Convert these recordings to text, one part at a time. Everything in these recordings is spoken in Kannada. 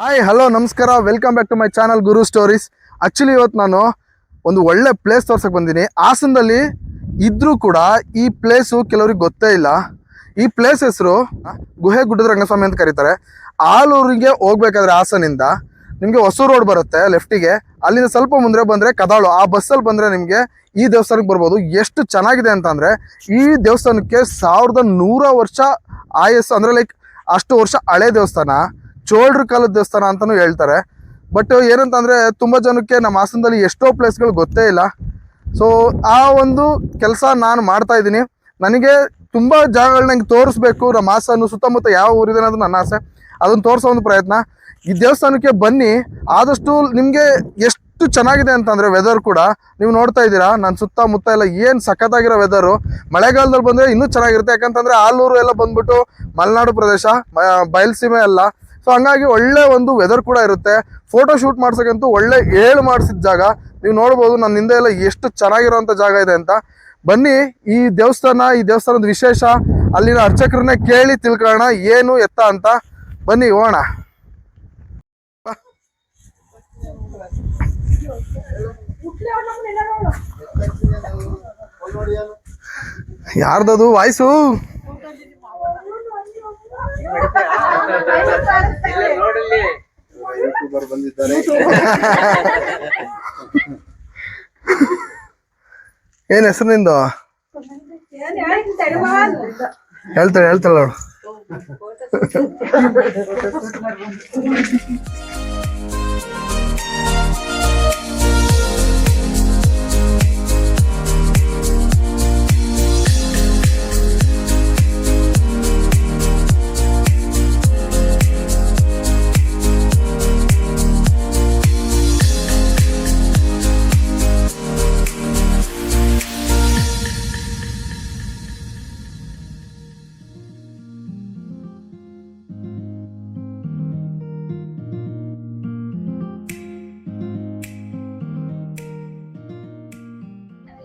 ಹಾಯ್ ಹಲೋ ನಮಸ್ಕಾರ. Welcome back to my channel Guru stories actually ಇವತ್ತು ನಾನು ಒಂದು ಒಳ್ಳೆ ಪ್ಲೇಸ್ ತೋರ್ಸಕ್ಕೆ ಬಂದೀನಿ. ಹಾಸನದಲ್ಲಿ ಇದ್ರೂ ಕೂಡ ಈ ಪ್ಲೇಸು ಕೆಲವ್ರಿಗೆ ಗೊತ್ತೇ ಇಲ್ಲ. ಈ ಪ್ಲೇಸ್ ಹೆಸರು ಗುಹೆ ಗುಡ್ಡದ ರಂಗಸ್ವಾಮಿ ಅಂತ ಕರೀತಾರೆ. ಆಲೂರಿಗೆ ಹೋಗ್ಬೇಕಾದ್ರೆ ಹಾಸನಿಂದ ನಿಮಗೆ ಹೊಸೂರು ರೋಡ್ ಬರುತ್ತೆ ಲೆಫ್ಟಿಗೆ ಅಲ್ಲಿಂದ ಸ್ವಲ್ಪ ಮುಂದೆ ಬಂದರೆ ಕದಾಳು. ಆ ಬಸ್ಸಲ್ಲಿ ಬಂದರೆ ನಿಮಗೆ ಈ ದೇವಸ್ಥಾನಕ್ಕೆ ಬರ್ಬೋದು. ಎಷ್ಟು ಚೆನ್ನಾಗಿದೆ ಅಂತಂದರೆ, ಈ ದೇವಸ್ಥಾನಕ್ಕೆ ಸಾವಿರದ ನೂರ ವರ್ಷ ಆಯಸ್ಸು, ಅಂದರೆ ಲೈಕ್ ಅಷ್ಟು ವರ್ಷ ಹಳೆ ದೇವಸ್ಥಾನ. ಚೋಳ್ರ ಕಾಲದ ದೇವಸ್ಥಾನ ಅಂತಲೂ ಹೇಳ್ತಾರೆ. ಬಟ್ ಏನಂತಂದರೆ ತುಂಬ ಜನಕ್ಕೆ ನಮ್ಮ ಹಾಸನದಲ್ಲಿ ಎಷ್ಟೋ ಪ್ಲೇಸ್ಗಳು ಗೊತ್ತೇ ಇಲ್ಲ. ಸೊ ಆ ಒಂದು ಕೆಲಸ ನಾನು ಮಾಡ್ತಾ ಇದ್ದೀನಿ. ನನಗೆ ತುಂಬ ಜಾಗಗಳನ್ನ ನಂಗೆ ತೋರಿಸ್ಬೇಕು, ನಮ್ಮ ಹಾಸನ ಸುತ್ತಮುತ್ತ ಯಾವ ಊರಿದೆ ಅನ್ನೋದು ನನ್ನ ಆಸೆ. ಅದನ್ನು ತೋರಿಸೋ ಒಂದು ಪ್ರಯತ್ನ. ಈ ದೇವಸ್ಥಾನಕ್ಕೆ ಬನ್ನಿ. ಆದಷ್ಟು ನಿಮಗೆ ಎಷ್ಟು ಚೆನ್ನಾಗಿದೆ ಅಂತಂದರೆ ವೆದರ್ ಕೂಡ. ನೀವು ನೋಡ್ತಾ ಇದ್ದೀರಾ ನನ್ನ ಸುತ್ತಮುತ್ತ ಎಲ್ಲ ಏನು ಸಖತ್ತಾಗಿರೋ ವೆದರು ಮಳೆಗಾಲದಲ್ಲಿ ಬಂದರೆ ಇನ್ನೂ ಚೆನ್ನಾಗಿರುತ್ತೆ. ಯಾಕಂತಂದ್ರೆ ಆಲೂರು ಎಲ್ಲ ಬಂದ್ಬಿಟ್ಟು ಮಲೆನಾಡು ಪ್ರದೇಶ ಬಯಲ್ಸೀಮೆ ಎಲ್ಲ ಸೊ ಹಂಗಾಗಿ ಒಳ್ಳೆ ಒಂದು ವೆದರ್ ಕೂಡ ಇರುತ್ತೆ. ಫೋಟೋ ಶೂಟ್ ಮಾಡ್ಸೋಕ್ಕಂತೂ ಒಳ್ಳೆ ಏಳು ಮಾಡಿಸಿದ ಜಾಗ. ನೀವು ನೋಡ್ಬೋದು ನನ್ನ ಹಿಂದೆ ಎಲ್ಲ ಎಷ್ಟು ಚೆನ್ನಾಗಿರೋಂಥ ಜಾಗ ಇದೆ ಅಂತ. ಬನ್ನಿ, ಈ ದೇವಸ್ಥಾನ, ಈ ದೇವಸ್ಥಾನದ ವಿಶೇಷ. ಅಲ್ಲಿನ ಅರ್ಚಕರನ್ನೇ ಕೇಳಿ ತಿಳ್ಕೊಳ್ಳೋಣ, ಏನು ಎತ್ತ ಅಂತ. ಬನ್ನಿ, ಹೋಗೋಣ. ಯಾರ್ದದು, ವಾಯ್ಸು? ಯೂಟ್ಯೂಬರ್ ಬಂದಿದ್ದಾರೆ. ಏನ್ ಹೆಸರು ನಿಂದು? ಹೇಳ್ತಾಳೆ ಹೇಳ್ತಾಳೆ ಅವಳು.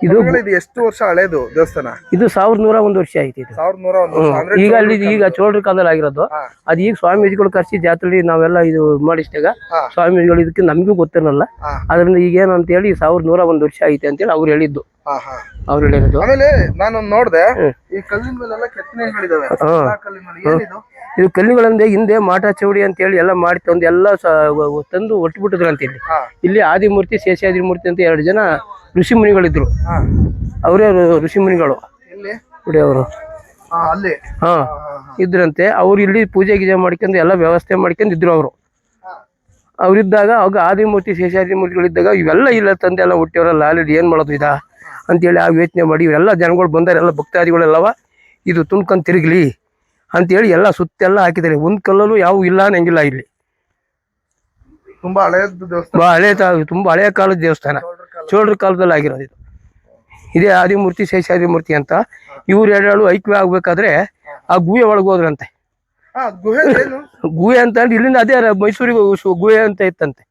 ಇದು ಇದು ಎಷ್ಟು ವರ್ಷ ಹಳೇದು ದೇವಸ್ಥಾನ ಇದು ಸಾವಿರದ ನೂರ ಒಂದು ವರ್ಷ ಐತಿ ಇದು ಸಾವಿರದ ನೂರ ಒಂದು ವರ್ಷ. ಅಂದ್ರೆ ಈಗ ಅಲ್ಲಿ ಈಗ ಚೋಳರ ಕಾಲದಲ್ಲಿ ಆಗಿರೋದು ಅದ್ ಈಗ ಸ್ವಾಮೀಜಿಗಳು ಕರ್ಸಿ ಜಾತ್ರೆ ನಾವೆಲ್ಲ ಇದು ಮಾಡಿಸಿದಾಗ. ಸ್ವಾಮೀಜಿಗಳು ಇದಕ್ಕೆ ನಮಗೂ ಗೊತ್ತಿರಲ್ಲ. ಅದರಿಂದ ಈಗ ಏನಂತ ಹೇಳಿ ಸಾವಿರದ ನೂರ ಒಂದು ವರ್ಷ ಐತೆ ಅಂತೇಳಿ ಅವ್ರು ಹೇಳಿದ್ದು. ಅವ್ರು ಹೇಳಿರೋದು? ಆಮೇಲೆ ನಾನು ನೋಡ್ದೆ. ಈ ಕಲ್ಲಿನ ಮೇಲೆಲ್ಲ ಕೆತ್ತನೆಗಳಿದಾವೆ. ಆ ಕಲ್ಲಿನ ಮೇಲೆ ಏನಿದು? ಇದು ಕಲ್ಲುಗಳಂದ್ರೆ ಹಿಂದೆ ಮಾಟ ಚೌಡಿ ಅಂತ ಹೇಳಿ ಎಲ್ಲ ಮಾಡಿ ತಂದು ಎಲ್ಲ ತಂದು ಒಟ್ಟು ಅಂತ ಇಲ್ಲಿ ಇಲ್ಲಿ ಆದಿಮೂರ್ತಿ ಶೇಷಾದಿಮೂರ್ತಿ ಅಂತ ಎರಡು ಜನ ಋಷಿ ಮುನಿಗಳಿದ್ರು. ಹಾ. ಅವರೇ ಋಷಿ ಮುನಿಗಳು. ನೋಡಿ ಅವರು. ಹಾ ಅಲ್ಲಿ. ಇದ್ರಂತೆ. ಅವ್ರು ಇಲ್ಲಿ ಪೂಜೆ ಗೀಜೆ ಮಾಡ್ಕೊಂಡು ಎಲ್ಲ ವ್ಯವಸ್ಥೆ ಮಾಡ್ಕೊಂಡು ಇದ್ರು ಅವರು. ಅವ್ರಿದ್ದಾಗ ಅವಾಗ ಆದಿಮೂರ್ತಿ ಶೇಷಾದಿಮೂರ್ತಿಗಳಿದ್ದಾಗ ಇವೆಲ್ಲ ಇಲ್ಲ ತಂದೆ ಎಲ್ಲ ಹುಟ್ಟಿಯವರಲ್ಲ ಆಲ್ರೆಡಿ ಏನು ಮಾಡೋದು ಇದಾ ಅಂತೇಳಿ ಆ ಯೋಚನೆ ಮಾಡಿ ಇವರೆಲ್ಲ ಜನಗಳು ಬಂದಾರೆ ಎಲ್ಲ ಭಕ್ತಾದಿಗಳೆಲ್ಲವ ಇದು ತುಂಬ್ಕೊಂಡು ತಿರುಗಲಿ ಅಂತೇಳಿ ಎಲ್ಲ ಸುತ್ತೆಲ್ಲ ಹಾಕಿದ್ದಾರೆ. ಒಂದು ಕಲ್ಲಲ್ಲೂ ಯಾವ ಇಲ್ಲ ಅನ್ನಂಗಿಲ್ಲ ಇಲ್ಲಿ. ತುಂಬಾ ಹಳೆಯ ದೇವಸ್ಥಾನ. ಹಳೆ ತುಂಬಾ ಹಳೆಯ ಕಾಲದ ದೇವಸ್ಥಾನ. ಚೋಳರ ಕಾಲ. ಕಾಲದಲ್ಲಿ ಆಗಿರೋದು ಇದು. ಇದೇ ಆದಿಮೂರ್ತಿ ಶೇಷಾದಿಮೂರ್ತಿ ಅಂತ. ಇವ್ರು ಎರಡು ಐಕ್ಯ ಆಗ್ಬೇಕಾದ್ರೆ ಆ ಗುಹೆ ಒಳಗೆ ಹೋದ್ರಂತೆ. ಗುಹೆ ಅಂತ ಅಂದ್ರೆ ಇಲ್ಲಿಂದ ಅದೇ ಮೈಸೂರಿಗೆ ಗುಹೆ ಅಂತ ಇತ್ತಂತೆ.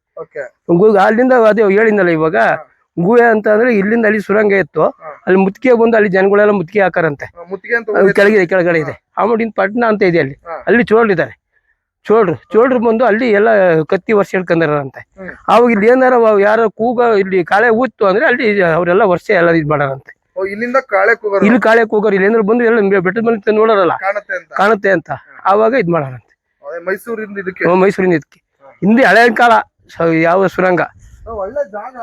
ಅಲ್ಲಿಂದ ಅದೇ ಹೇಳಿದ್ನಲ್ಲ ಇವಾಗ ಗುಹೆ ಅಂತ ಅಂದ್ರೆ ಇಲ್ಲಿಂದ ಅಲ್ಲಿ ಸುರಂಗ ಇತ್ತು. ಅಲ್ಲಿ ಮುತ್ತಿಗೆ ಬಂದು ಅಲ್ಲಿ ಜನಗಳೆಲ್ಲ ಮುತ್ತಿಗೆ ಹಾಕಾರಂತೆ. ಕೆಳಗಿದೆ ಕೆಳಗಡೆ ಇದೆ. ಆಮಡಿನ ಪಟ್ಟಣ ಅಂತ ಇದೆ ಅಲ್ಲಿ. ಅಲ್ಲಿ ಚೋಳ್ರಿದ್ದಾರೆ ಚೋಳ್ರು ಚೋಳ್ರು ಬಂದು ಅಲ್ಲಿ ಎಲ್ಲ ಕತ್ತಿ ವರ್ಷ ಹಿಡ್ಕೊಂಡಾರಂತೆ. ಅವಾಗ ಇಲ್ಲಿ ಏನಾರ ಯಾರ ಕೂಗ ಇಲ್ಲಿ ಕಾಳೆ ಊತ್ತು ಅಂದ್ರೆ ಅಲ್ಲಿ ಅವರೆಲ್ಲ ವರ್ಷ ಎಲ್ಲ ಇದ್ ಮಾಡಾರಂತೆ. ಇಲ್ಲಿಂದ ಕಾಳೆ ಕೂಗರು ಇಲ್ಲಿ ಕಾಳೆ ಕೂಗರ್ ಇಲ್ಲಿ ಏನಾದ್ರು ಬಂದು ಎಲ್ಲ ಬೆ- ಬೆಟ್ಟದ ಮೇಲೆ ನೋಡೋರಲ್ಲ. ಕಾಣುತ್ತೆ ಅಂತ. ಕಾಣುತ್ತೆ ಅಂತ. ಆವಾಗ ಇದು ಮಾಡೋಣಂತೆ ಮೈಸೂರಿಂದ ಇದಕ್ಕೆ. ಮೈಸೂರಿಂದ ಇದಕ್ಕೆ. ಹಿಂದೆ ಹಳೆ ಕಾಲ ಯಾವ ಸುರಂಗ? ಒಳ್ಳೆ ಜಾಗ.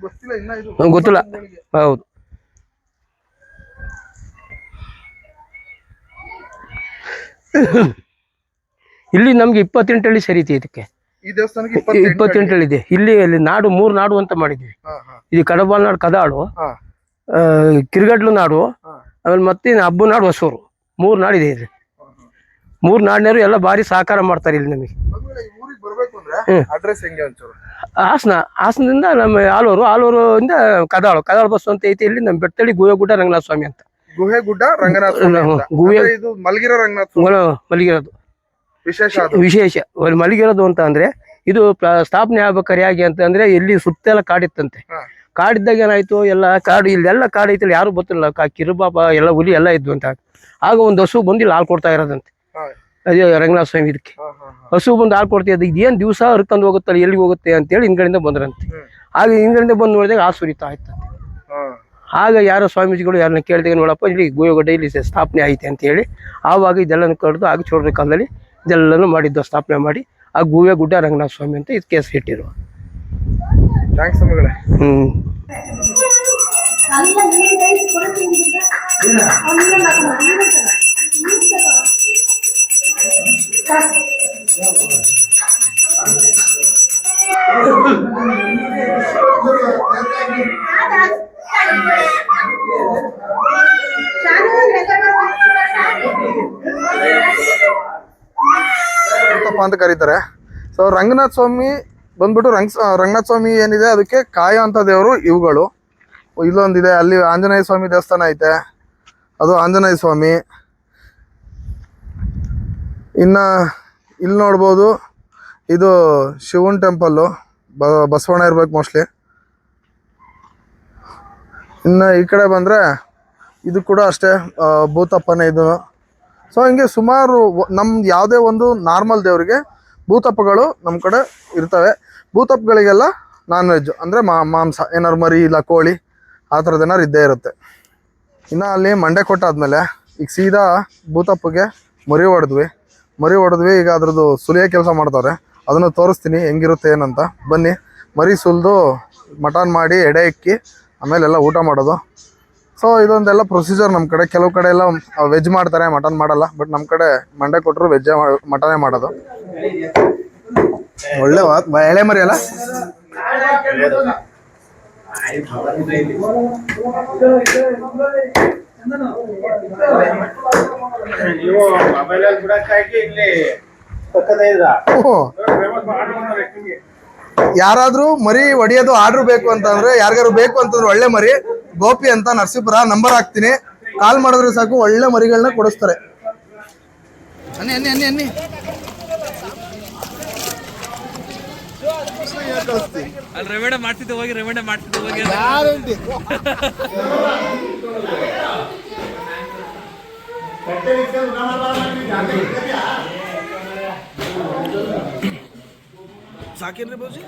ಗೊತ್ತಿಲ್ಲ ಗೊತ್ತಿಲ್ಲ. ಹೌದು. ಇಲ್ಲಿ ನಮ್ಗೆ ಇಪ್ಪತ್ತೆಂಟು ಹಳ್ಳಿ ಸರಿತಿ ಇದಕ್ಕೆ. ಇಪ್ಪತ್ತೆಂಟು ಇದೆ. ಇಲ್ಲಿ ಅಲ್ಲಿ ನಾಡು ಮೂರು ನಾಡು ಅಂತ ಮಾಡಿದ್ವಿ ಇದು ಕಡಬಾಲ್ ನಾಡು ಕದಾಳು. ಕಿರ್ಗಡ್ಲು ನಾಡು. ಆಮೇಲೆ ಮತ್ತೆ ಹಬ್ಬ ನಾಡು ಹೊಸೂರು. ಮೂರು ಇದೆ ಇಲ್ಲಿ ಮೂರು ನಾಡಿನವರು ಎಲ್ಲ ಭಾರಿ ಸಹಕಾರ ಮಾಡ್ತಾರೆ ಇಲ್ಲಿ ನಮಗೆ. ಹಾಸನ ಹಾಸನದಿಂದ ನಮ್ಮ ಆಲೂರು ಆಲೂರು ಇಂದ ಕದಾಳು ಕದಾಳು ಬಸ್ ಅಂತ ಐತಿ ಇಲ್ಲಿ ನಮ್ಮ ಬೆಟ್ಟಳ್ಳಿ ಗುಹೆಗುಡ್ಡ ರಂಗನಾಥ ಸ್ವಾಮಿ ಅಂತ. ಗುಹೆ ಗುಡ್ಡ ರಂಗನಾಥ ಸ್ವಾಮಿ ಅಂತ. ಗುಹೆ- ಗುಡ್ಡ ಇದು ಮಲಗಿರೋ ರಂಗನಾಥ ಸ್ವಾಮಿ ಮಲಗಿರೋದು. ವಿಶೇಷ ವಿಶೇಷ. ಮಲಗಿರೋದು ಅಂತ ಅಂದ್ರೆ ಇದು ಸ್ಥಾಪನೆ ಆಗ್ಬೇಕಾರೆ ಹೇಗೆ ಅಂತ ಅಂದ್ರೆ ಇಲ್ಲಿ ಸುತ್ತೆಲ್ಲ ಕಾಡಿತ್ತಂತೆ. ಕಾಡಿದ್ದಾಗ ಏನಾಯ್ತು? ಎಲ್ಲ ಕಾಡು ಇಲ್ಲೆಲ್ಲ ಕಾಡು ಐತಿ ಯಾರು ಗೊತ್ತಿಲ್ಲ. ಕಾ ಕಿರುಬಾಪ ಎಲ್ಲ ಹುಲಿ ಎಲ್ಲ ಇದ್ವು ಅಂತ. ಆಗ ಒಂದು ಹಸು ಬಂದು ಇಲ್ಲಿ ಹಾಲು ಕೊಡ್ತಾ ಇರೋದಂತೆ. ಅದೇ ರಂಗನಾಥ ಸ್ವಾಮಿ ಇದಕ್ಕೆ. ಹಸು ಬಂದು ಹಾಲು ಕೊಡ್ತೀವಿ ಅದು ಇದೇನು ದಿವಸ ಹರ್ಕೊಂಡು ಹೋಗುತ್ತಲ್ಲ ಎಲ್ಲಿಗೆ ಹೋಗುತ್ತೆ ಅಂತೇಳಿ ಹಿಂದ್ಗಡೆಯಿಂದ ಬಂದ್ರಂತೆ. ಆಗ ಹಿಂದ್ಗಡೆಯಿಂದ ಬಂದು ನೋಡಿದಾಗ ಆ ಸುರಿತಾ ಆಯ್ತು ಆಗ ಯಾರೋ ಸ್ವಾಮೀಜಿಗಳು ಯಾರನ್ನ ಕೇಳಿದಾಗ ನೋಡಪ್ಪ ಇಲ್ಲಿ ಗೋಯೋಗಡ್ಡೆ ಇಲ್ಲಿ ಸ್ಥಾಪನೆ ಆಯ್ತೆ ಅಂತ ಹೇಳಿ ಆವಾಗ ಇದೆಲ್ಲ ಕರೆದು ಆಗ ಚೋಡ್ರ ಕಾಲದಲ್ಲಿ ಇದೆಲ್ಲನೂ ಮಾಡಿದ್ದು ಸ್ಥಾಪನೆ ಮಾಡಿ ಆ ಗೂವೆ ಗುಡ್ಡ ರಂಗನಾಥ ಸ್ವಾಮಿ ಅಂತ ಇದು ಕೇಸ್ ಇಟ್ಟಿರು ಥ್ಯಾಂಕ್ಸ್ ಸ್ವಾಮಿಗಳೇ ಹ್ಞೂ ಅಂತ ಕರೀತಾರೆ? ಸೊ ರಂಗನಾಥ ಸ್ವಾಮಿ ಬಂದ್ಬಿಟ್ಟು ರಂಗ ರಂಗನಾಥ ಸ್ವಾಮಿ ಏನಿದೆ, ಅದಕ್ಕೆ ಕಾಯ ಅಂತ ದೇವರು ಇವುಗಳು. ಇಲ್ಲೊಂದಿದೆ, ಅಲ್ಲಿ ಆಂಜನೇಯ ಸ್ವಾಮಿ ದೇವಸ್ಥಾನ ಐತೆ. ಅದು ಆಂಜನೇಯ ಸ್ವಾಮಿ. ಇನ್ನ ಇಲ್ಲಿ ನೋಡ್ಬೋದು, ಇದು ಶಿವನ್ ಟೆಂಪಲ್ಲು ಬ, ಬಸವಣ್ಣ ಇರ್ಬೇಕು ಮೋಸ್ಟ್ಲಿ ಇನ್ನು ಈ ಕಡೆ ಬಂದರೆ, ಇದು ಕೂಡ ಅಷ್ಟೇ ಭೂತಪ್ಪನೇ ಇದು. ಸೊ ಹಿಂಗೆ ಸುಮಾರು ನಮ್ದು ಯಾವುದೇ ಒಂದು ನಾರ್ಮಲ್ ದೇವರಿಗೆ ಭೂತಪ್ಪಗಳು ನಮ್ಮ ಕಡೆ ಇರ್ತವೆ. ಭೂತಪ್ಪಗಳಿಗೆಲ್ಲ ನಾನ್ ವೆಜ್ ಅಂದರೆ ಮಾಂಸ ಏನಾರು ಮರಿ ಇಲ್ಲ, ಕೋಳಿ, ಆ ಥರದ್ದು ಏನಾದ್ರು ಇದ್ದೇ ಇರುತ್ತೆ. ಇನ್ನು ಅಲ್ಲಿ ಮಂಡೆ ಕೊಟ್ಟಾದ್ಮೇಲೆ ಈಗ ಸೀದಾ ಭೂತಪ್ಪಗೆ ಮರಿ ಹೊಡೆದ್ವಿ. ಮರಿ ಹೊಡೆದ್ವಿ, ಈಗ ಅದ್ರದ್ದು ಸುಲಿಯೋ ಕೆಲಸ ಮಾಡ್ತಾರೆ ಅದನ್ನು ತೋರಿಸ್ತೀನಿ, ಹೆಂಗಿರುತ್ತೆ, ಏನಂತ. ಬನ್ನಿ, ಮರಿ ಸುಲಿದು ಮಟನ್ ಮಾಡಿ ಎಡೆ ಇಕ್ಕಿ ಆಮೇಲೆಲ್ಲ ಊಟ ಮಾಡೋದು. ಸೊ ಇದೊಂದೆಲ್ಲ ಪ್ರೊಸೀಜರ್ ನಮ್ಮ ಕಡೆ. ಕೆಲವು ಕಡೆ ಎಲ್ಲ ವೆಜ್ ಮಾಡ್ತಾರೆ ಮಟನ್ ಮಾಡಲ್ಲ. ಬಟ್ ನಮ್ಮ ಕಡೆ ಮಂಡೆ ಕೊಟ್ಟರು ವೆಜ್ ಮಟನೇ ಮಾಡೋದು. ಒಳ್ಳೆ ಎಳೆ ಮರಿ ಅಲ್ಲ. ಯಾರಾದ್ರೂ ಮರಿ ಹೊಡಿಯೋದು ಆರ್ಡರ್ ಬೇಕು ಅಂತಂದ್ರೆ ಯಾರಿಗಾರು ಬೇಕು ಅಂತಂದ್ರೆ ಒಳ್ಳೆ ಮರಿ. ಗೋಪಿ ಅಂತ ನರಸೀಪುರ ನಂಬರ್ ಹಾಕ್ತೀನಿ. ಕಾಲ್ ಮಾಡಿದ್ರೆ ಸಾಕು ಒಳ್ಳೆ ಮರಿಗಳನ್ನ ಕೊಡಿಸ್ತಾರೆ. ಅನ್ನಿ ಅನ್ನಿ ಅನ್ನಿ ಅನ್ನಿ. ಅಲ್ಲಿ ರೆಮಿಡ ಮಾಡ್ತಿದ್ದೆ ಹೋಗಿ ರೆಮಿಡ ಮಾಡ್ತಿದ್ದೆ ಹೋಗಿ ಸಾಕೇನ್ರಿ ಬೋಜಿ